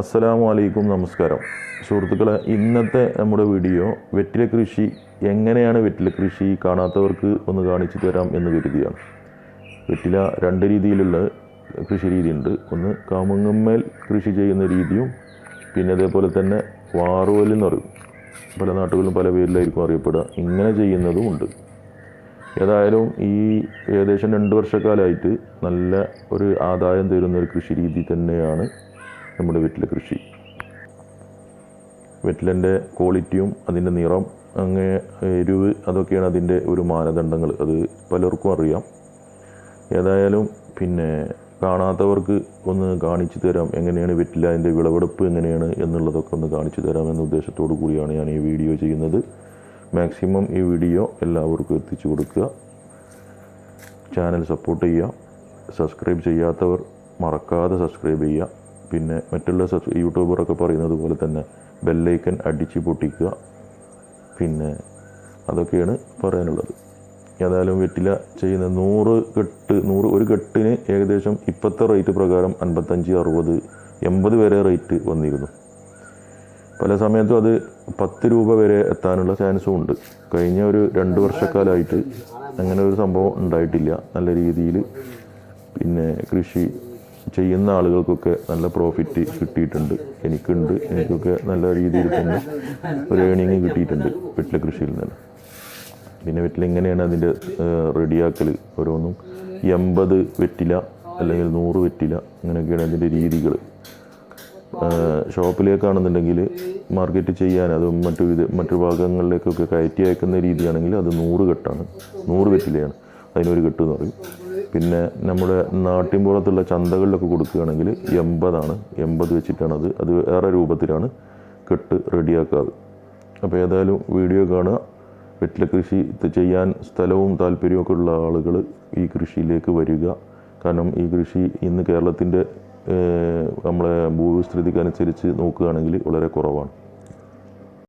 അസ്സലാമു അലൈക്കും നമസ്കാരം. സുഹൃത്തുക്കളെ ഇന്നത്തെ നമ്മുടെ വീഡിയോ വെറ്റില കൃഷി എങ്ങനെയാണ് വെറ്റില കൃഷി കാണാത്തവർക്ക് ഒന്ന് കാണിച്ചു തരാം എന്ന് കരുതിയാണ്. വെറ്റില രണ്ട് രീതിയിലുള്ള കൃഷി രീതിയുണ്ട്. ഒന്ന് കാമുങ്ങമ്മേൽ കൃഷി ചെയ്യുന്ന രീതിയും പിന്നെ അതേപോലെ തന്നെ വാറുവൽ എന്ന് പറയും. പല നാട്ടുകളിലും പല പേരിലായിരിക്കും അറിയപ്പെടുക. ഇങ്ങനെ ചെയ്യുന്നതും ഉണ്ട്. ഏതായാലും ഈ ഏകദേശം രണ്ട് വർഷക്കാലമായിട്ട് നല്ല ഒരു ആദായം തരുന്ന ഒരു കൃഷി രീതി തന്നെയാണ് നമ്മുടെ വീട്ടിലെ കൃഷി. വെറ്റിലന്റെ ക്വാളിറ്റിയും അതിന്റെ നിറം അങ്ങ് എരിവ് അതൊക്കെയാണ് അതിന്റെ ഒരു മാനദണ്ഡങ്ങൾ. അത് പലർക്കും അറിയാം. ഏതായാലും പിന്നെ കാണാത്തവർക്ക് ഒന്ന് കാണിച്ചു തരാം എങ്ങനെയാണ് വെറ്റില അതിന്റെ വിളവെടുപ്പ് എങ്ങനെയാണ് എന്നുള്ളതൊക്കെ ഒന്ന് കാണിച്ചു തരാം എന്ന ഉദ്ദേശത്തോടു കൂടിയാണ് ഞാൻ ഈ വീഡിയോ ചെയ്യുന്നത്. മാക്സിമം ഈ വീഡിയോ എല്ലാവർക്കും എത്തിച്ചു കൊടുക്കുക. ചാനൽ സപ്പോർട്ട് ചെയ്യുക. സബ്സ്ക്രൈബ് ചെയ്യാത്തവർ മറക്കാതെ സബ്സ്ക്രൈബ് ചെയ്യുക. പിന്നെ മറ്റുള്ള സബ്സ് യൂട്യൂബറൊക്കെ പറയുന്നത് പോലെ തന്നെ ബെല്ലൈക്കൻ അടിച്ച് പൊട്ടിക്കുക. പിന്നെ അതൊക്കെയാണ് പറയാനുള്ളത്. ഏതായാലും വെറ്റില ചെയ്യുന്ന നൂറ് കെട്ട് നൂറ് ഒരു കെട്ടിന് ഏകദേശം ഇപ്പോഴത്തെ റേറ്റ് പ്രകാരം അൻപത്തഞ്ച് അറുപത് എൺപത് വരെ റേറ്റ് വന്നിരുന്നു. പല സമയത്തും അത് പത്ത് രൂപ വരെ എത്താനുള്ള ചാൻസും ഉണ്ട്. കഴിഞ്ഞ ഒരു രണ്ട് വർഷക്കാലമായിട്ട് അങ്ങനെ ഒരു സംഭവം ഉണ്ടായിട്ടില്ല. നല്ല രീതിയിൽ പിന്നെ കൃഷി ചെയ്യുന്ന ആളുകൾക്കൊക്കെ നല്ല പ്രോഫിറ്റ് കിട്ടിയിട്ടുണ്ട്. എനിക്കുണ്ട്. എനിക്കൊക്കെ നല്ല രീതിയിൽ തന്നെ ഒരു ഏണിങ് കിട്ടിയിട്ടുണ്ട് വെറ്റില കൃഷിയിൽ നിന്ന്. പിന്നെ വെറ്റില എങ്ങനെയാണ് അതിന്റെ റെഡിയാക്കൽ ഓരോന്നും എൺപത് വെറ്റില അല്ലെങ്കിൽ നൂറ് വെറ്റില അങ്ങനെയൊക്കെയാണ് അതിന്റെ രീതികൾ ഷോപ്പിലേക്കാണെന്നുണ്ടെങ്കിൽ മാർക്കറ്റ് ചെയ്യാൻ അത് മറ്റു വിധ മറ്റു ഭാഗങ്ങളിലേക്കൊക്കെ കയറ്റി അയക്കുന്ന രീതിയാണെങ്കിൽ അത് നൂറ് കെട്ടാണ്. നൂറ് വെറ്റിലയാണ് അതിനൊരു കെട്ട് എന്ന് പറയും. പിന്നെ നമ്മുടെ നാട്ടിൻപുറത്തുള്ള ചന്തകളിലൊക്കെ കൊടുക്കുകയാണെങ്കിൽ എൺപതാണ്. എൺപത് വെച്ചിട്ടാണ് അത്. അത് വേറെ രൂപത്തിലാണ് കെട്ട് റെഡിയാക്കാറ്. അപ്പോൾ ഏതായാലും വീഡിയോ കാണുക. വെറ്റില കൃഷി ചെയ്യാൻ സ്ഥലവും താല്പര്യമൊക്കെ ഉള്ള ആളുകൾ ഈ കൃഷിയിലേക്ക് വരിക. കാരണം ഈ കൃഷി ഇന്ന് കേരളത്തിന്റെ നമ്മളെ ഭൂവിസ്തൃതിക്കനുസരിച്ച് നോക്കുകയാണെങ്കിൽ വളരെ കുറവാണ്.